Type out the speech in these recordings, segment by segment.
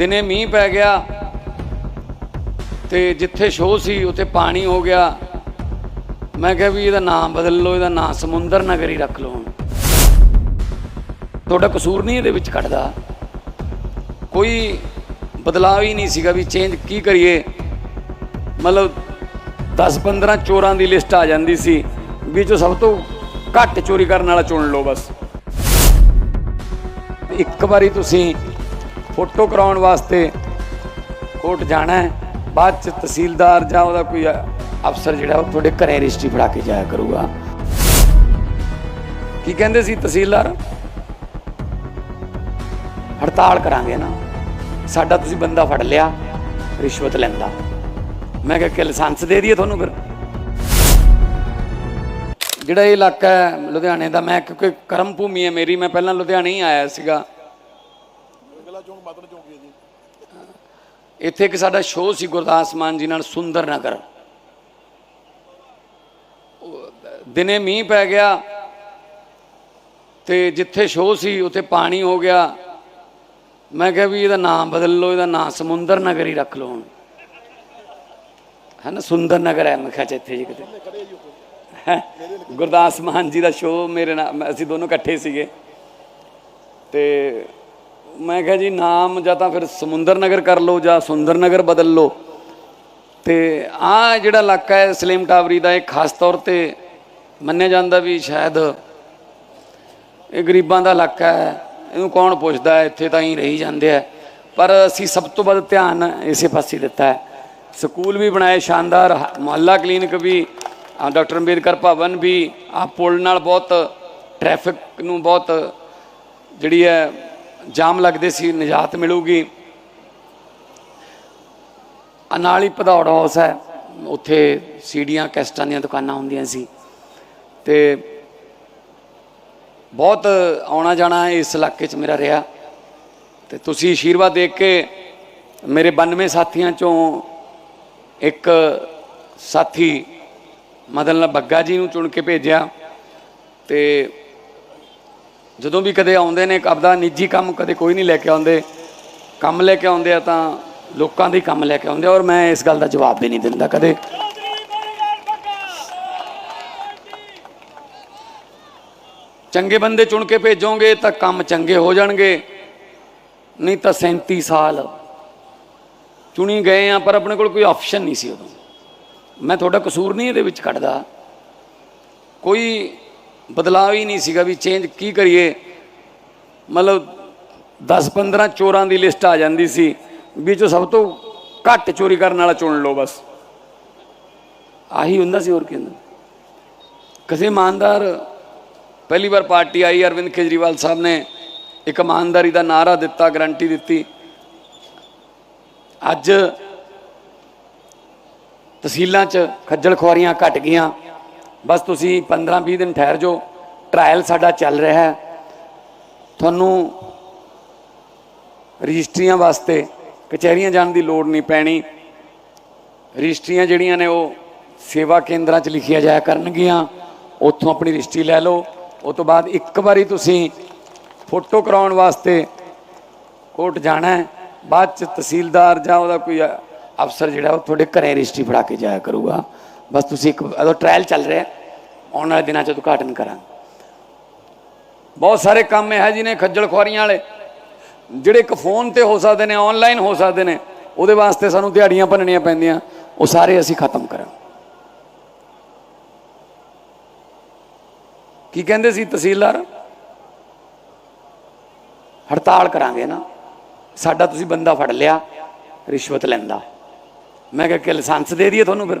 ਦਿਨੇ ਮੀਂਹ ਪੈ ਗਿਆ ਤੇ ਜਿੱਥੇ ਸ਼ੋਅ ਸੀ ਉੱਥੇ ਪਾਣੀ ਹੋ ਗਿਆ। ਮੈਂ ਕਿਹਾ ਵੀ ਇਹਦਾ ਨਾਮ ਬਦਲ ਲਓ, ਇਹਦਾ ਨਾਮ ਸਮੁੰਦਰ ਨਗਰ ਹੀ ਰੱਖ ਲਓ ਹੁਣ। ਤੁਹਾਡਾ ਕਸੂਰ ਨਹੀਂ ਇਹਦੇ ਵਿੱਚ ਕੱਢਦਾ ਕੋਈ ਬਦਲਾਅ ਹੀ ਨਹੀਂ ਸੀਗਾ ਵੀ ਚੇਂਜ ਕੀ ਕਰੀਏ। ਮਤਲਬ 10-15 ਚੋਰਾਂ ਦੀ ਲਿਸਟ ਆ ਜਾਂਦੀ ਸੀ ਵੀ ਜੋ ਸਭ ਤੋਂ ਘੱਟ ਚੋਰੀ ਕਰਨ ਵਾਲਾ ਚੁਣ ਲਓ ਬਸ। ਇੱਕ ਵਾਰੀ ਤੁਸੀਂ ਫੋਟੋ ਕਰਾਉਣ ਵਾਸਤੇ ਕੋਰਟ ਜਾਣਾ ਹੈ। ਬਾਅਦ ਚ ਤਹਿਸੀਲਦਾਰ ਜਾਂ ਉਹਦਾ ਕੋਈ ਅਫਸਰ ਜਿਹੜਾ ਉਹ ਤੁਹਾਡੇ ਘਰੇ ਰਜਿਸਟਰੀ ਫੜਾ ਕੇ ਜਾਇਆ ਕਰੂਗਾ। ਕੀ ਕਹਿੰਦੇ ਸੀ ਤਹਿਸੀਲਦਾਰ? ਹੜਤਾਲ ਕਰਾਂਗੇ ਨਾ। ਸਾਡਾ ਤੁਸੀਂ ਬੰਦਾ ਫੜ ਲਿਆ, ਰਿਸ਼ਵਤ ਲੈਂਦਾ। ਮੈਂ ਕਿਹਾ ਕਿ ਲਾਇਸੈਂਸ ਦੇ ਦਈਏ ਤੁਹਾਨੂੰ ਫਿਰ। ਜਿਹੜਾ ਇਹ ਇਲਾਕਾ ਹੈ ਲੁਧਿਆਣੇ ਦਾ, ਮੈਂ ਕਿਉਂਕਿ ਕਰਮ ਭੂਮੀ ਹੈ ਮੇਰੀ, ਮੈਂ ਪਹਿਲਾਂ ਲੁਧਿਆਣੇ ਹੀ ਆਇਆ ਸੀਗਾ। ਇੱਥੇ ਇੱਕ ਸਾਡਾ ਸ਼ੋਅ ਸੀ ਗੁਰਦਾਸ ਮਾਨ ਜੀ ਨਾਲ ਸੁੰਦਰ ਨਗਰ। ਦਿਨੇ ਮੀਂਹ ਪੈ ਗਿਆ ਤੇ ਜਿੱਥੇ ਸ਼ੋਅ ਸੀ ਉੱਥੇ ਪਾਣੀ ਹੋ ਗਿਆ। ਮੈਂ ਕਿਹਾ ਵੀ ਇਹਦਾ ਨਾਮ ਬਦਲ ਲਓ ਇਹਦਾ ਨਾਮ ਸਮੁੰਦਰ ਨਗਰ ਹੀ ਰੱਖ ਲਓ ਹੁਣ। ਹੈ ਨਾ ਸੁੰਦਰ ਨਗਰ ਹੈ ਮੈਂ ਕਿਹਾ ਇੱਥੇ ਜੀ ਕਿਤੇ। ਹੈਂ? ਗੁਰਦਾਸ ਮਾਨ ਜੀ ਦਾ ਸ਼ੋਅ ਮੇਰੇ ਨਾਲ ਅਸੀਂ ਦੋਨੋਂ ਇਕੱਠੇ ਸੀਗੇ। ਤੇ ਮੈਂ ਕਿਹਾ ਜੀ, ਨਾਮ ਜਾਂ ਤਾਂ ਫਿਰ ਸਮੁੰਦਰ ਨਗਰ ਕਰ ਲਓ ਜਾਂ ਸੁੰਦਰ ਨਗਰ ਬਦਲ ਲਓ। ਤੇ ਆ ਜਿਹੜਾ ਇਲਾਕਾ ਹੈ, ਸਲੀਮ ਟਾਵਰੀ ਦਾ, ਇਹ ਖਾਸ ਤੌਰ ਤੇ ਮੰਨਿਆ ਜਾਂਦਾ ਵੀ ਸ਼ਾਇਦ ਇਹ ਗਰੀਬਾਂ ਦਾ ਇਲਾਕਾ ਹੈ, ਇਹਨੂੰ ਕੌਣ ਪੁੱਛਦਾ ਹੈ? ਇੱਥੇ ਤਾਂ ਹੀ ਰਹੀ ਜਾਂਦੇ ਆ ਪਰ ਅਸੀਂ ਸਭ ਤੋਂ ਵੱਧ ਧਿਆਨ ਇਸੇ ਪਾਸੇ ਦਿੱਤਾ ਹੈ। ਸਕੂਲ ਵੀ ਬਣਾਏ, ਸ਼ਾਨਦਾਰ ਹ- ਮੁਹੱਲਾ ਕਲੀਨਿਕ ਵੀ, ਆ ਡਾਕਟਰ ਅੰਬੇਦਕਰ ਭਵਨ ਵੀ, ਆ ਪੁਲ ਨਾਲ ਬਹੁਤ ਟ੍ਰੈਫਿਕ ਨੂੰ ਬਹੁਤ ਜਿਹੜੀ ਹੈ ਜਾਮ ਲੱਗਦੇ ਸੀ, ਨਿਜਾਤ ਮਿਲੂਗੀ। ਆ ਨਾਲ ਹੀ ਭਦੌੜ ਹਾਊਸ ਹੈ, ਉੱਥੇ ਸੀੜੀਆਂ ਕੈਸਟਾਂ ਦੀਆਂ ਦੁਕਾਨਾਂ ਹੁੰਦੀਆਂ ਸੀ। ਤੇ ਬਹੁਤ ਆਉਣਾ ਜਾਣਾ ਇਸ ਇਲਾਕੇ 'ਚ ਮੇਰਾ ਰਿਹਾ। ਤੇ ਤੁਸੀਂ ਆਸ਼ੀਰਵਾਦ ਦੇਖ ਕੇ ਮੇਰੇ 92 ਸਾਥੀਆਂ ਚੋਂ ਇੱਕ ਸਾਥੀ ਮਦਨ ਲਾਲ ਬੱਗਾ ਜੀ ਨੂੰ ਚੁਣ ਕੇ ਭੇਜਿਆ। ਤੇ ਜਦੋਂ ਵੀ ਕਦੇ ਆਉਂਦੇ ਨੇ, ਆਪਦਾ ਨਿੱਜੀ ਕੰਮ ਕਦੇ ਕੋਈ ਨਹੀਂ ਲੈ ਕੇ ਆਉਂਦੇ। ਕੰਮ ਲੈ ਕੇ ਆਉਂਦੇ ਆ ਤਾਂ ਲੋਕਾਂ ਦੇ ਕੰਮ ਲੈ ਕੇ ਆਉਂਦੇ ਆ, ਔਰ ਮੈਂ ਇਸ ਗੱਲ ਦਾ ਜਵਾਬ ਵੀ ਨਹੀਂ ਦਿੰਦਾ ਕਦੇ। ਚੰਗੇ ਬੰਦੇ ਚੁਣ ਕੇ ਭੇਜੋਗੇ ਤਾਂ ਕੰਮ ਚੰਗੇ ਹੋ ਜਾਣਗੇ, ਨਹੀਂ ਤਾਂ 37 ਸਾਲ ਚੁਣੀ ਗਏ ਆ, ਪਰ ਆਪਣੇ ਕੋਲ ਕੋਈ ਆਪਸ਼ਨ ਨਹੀਂ ਸੀ ਉਦੋਂ। ਮੈਂ ਤੁਹਾਡਾ ਕਸੂਰ ਨਹੀਂ ਇਹਦੇ ਵਿੱਚ ਕੱਢਦਾ। ਕੋਈ ਬਦਲਾਅ ਹੀ ਨਹੀਂ ਸੀਗਾ ਵੀ ਚੇਂਜ ਕੀ ਕਰੀਏ। ਮਤਲਬ 10-15 ਚੋਰਾਂ ਦੀ ਲਿਸਟ ਆ ਜਾਂਦੀ ਸੀ ਵੀ ਜੋ ਸਭ ਤੋਂ ਘੱਟ ਚੋਰੀ ਕਰਨ ਵਾਲਾ ਚੁਣ ਲਓ ਬਸ। ਆਹੀ ਹੁੰਦਾ ਸੀ ਹੋਰ ਕੀ ਹੁੰਦਾ। ਕਿਸੇ ਇਮਾਨਦਾਰ, ਪਹਿਲੀ ਵਾਰ ਪਾਰਟੀ ਆਈ, ਅਰਵਿੰਦ ਕੇਜਰੀਵਾਲ ਸਾਹਿਬ ਨੇ ਇੱਕ ਇਮਾਨਦਾਰੀ ਦਾ ਨਾਰਾ ਦਿੱਤਾ ਗਰੰਟੀ ਦਿੱਤੀ। ਅੱਜ ਤਹਿਸੀਲਾਂ 'ਚ ਖੱਜਲ ਖੁਆਰੀਆਂ ਘਟ ਗਈਆਂ। ਬਸ ਤੁਸੀਂ 15-20 ਦਿਨ ਠਹਿਰ ਜਾਓ। ਟ੍ਰਾਇਲ ਸਾਡਾ ਚੱਲ ਰਿਹਾ ਹੈ। ਤੁਹਾਨੂੰ ਰਜਿਸਟਰੀਆਂ ਵਾਸਤੇ ਕਚਹਿਰੀਆਂ ਜਾਣ ਦੀ ਲੋੜ ਨਹੀਂ ਪੈਣੀ। ਰਜਿਸਟਰੀਆਂ ਜਿਹੜੀਆਂ ਨੇ ਉਹ ਸੇਵਾ ਕੇਂਦਰਾਂ 'ਚ ਲਿਖੀਆਂ ਜਾਇਆ ਕਰਨਗੀਆਂ। ਉੱਥੋਂ ਆਪਣੀ ਰਜਿਸਟਰੀ ਲੈ ਲਓ। ਉਸ ਤੋਂ ਬਾਅਦ ਇੱਕ ਵਾਰੀ ਤੁਸੀਂ ਫੋਟੋ ਕਰਾਉਣ ਵਾਸਤੇ ਕੋਰਟ ਜਾਣਾ ਹੈ। ਬਾਅਦ ਚ ਤਹਿਸੀਲਦਾਰ ਜਾਂ ਉਹਦਾ ਕੋਈ ਅਫਸਰ ਜਿਹੜਾ ਉਹ ਤੁਹਾਡੇ ਘਰੇ ਰਜਿਸਟਰੀ ਫੜਾ ਕੇ ਜਾਇਆ ਕਰੂਗਾ। ਬਸ ਤੁਸੀਂ ਇੱਕ ਅਦੋਂ ਟ੍ਰਾਇਲ ਚੱਲ ਰਿਹਾ। ਆਉਣ ਵਾਲੇ ਦਿਨਾਂ ਚ ਉਦਘਾਟਨ ਕਰਾਂਗੇ। ਬਹੁਤ ਸਾਰੇ ਕੰਮ ਇਹ ਜੀ ਨੇ ਖੱਜਲ ਖੁਆਰੀਆਂ ਵਾਲੇ, ਜਿਹੜੇ ਇੱਕ ਫੋਨ ਤੇ ਹੋ ਸਕਦੇ ਨੇ ਆਨਲਾਈਨ ਹੋ ਸਕਦੇ ਨੇ, ਉਹਦੇ ਵਾਸਤੇ ਸਾਨੂੰ ਦਿਹਾੜੀਆਂ ਭੰਨਣੀਆਂ ਪੈਂਦੀਆਂ। ਉਹ ਸਾਰੇ ਅਸੀਂ ਖਤਮ ਕਰਾਂ ਕੀ ਕਹਿੰਦੇ ਸੀ ਤਹਿਸੀਲਦਾਰ? ਹੜਤਾਲ ਕਰਾਂਗੇ ਨਾ। ਸਾਡਾ ਤੁਸੀਂ ਬੰਦਾ ਫੜ ਲਿਆ, ਰਿਸ਼ਵਤ ਲੈਂਦਾ। ਮੈਂ ਕਿਹਾ ਕਿ ਲਾਇਸੈਂਸ ਦੇ ਦਈਏ ਤੁਹਾਨੂੰ ਫਿਰ।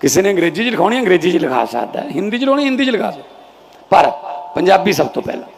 ਕਿਸੇ ਨੇ ਅੰਗਰੇਜ਼ੀ ਚ ਲਿਖਾਉਣੀ, ਅੰਗਰੇਜ਼ੀ ਚ ਲਿਖਾ ਸਕਦਾ। ਹਿੰਦੀ ਚ ਲਿਖਾਉਣੀ, ਹਿੰਦੀ ਚ ਲਿਖਾ ਸਕਦਾ। ਪਰ ਪੰਜਾਬੀ ਸਭ ਤੋਂ ਪਹਿਲਾਂ।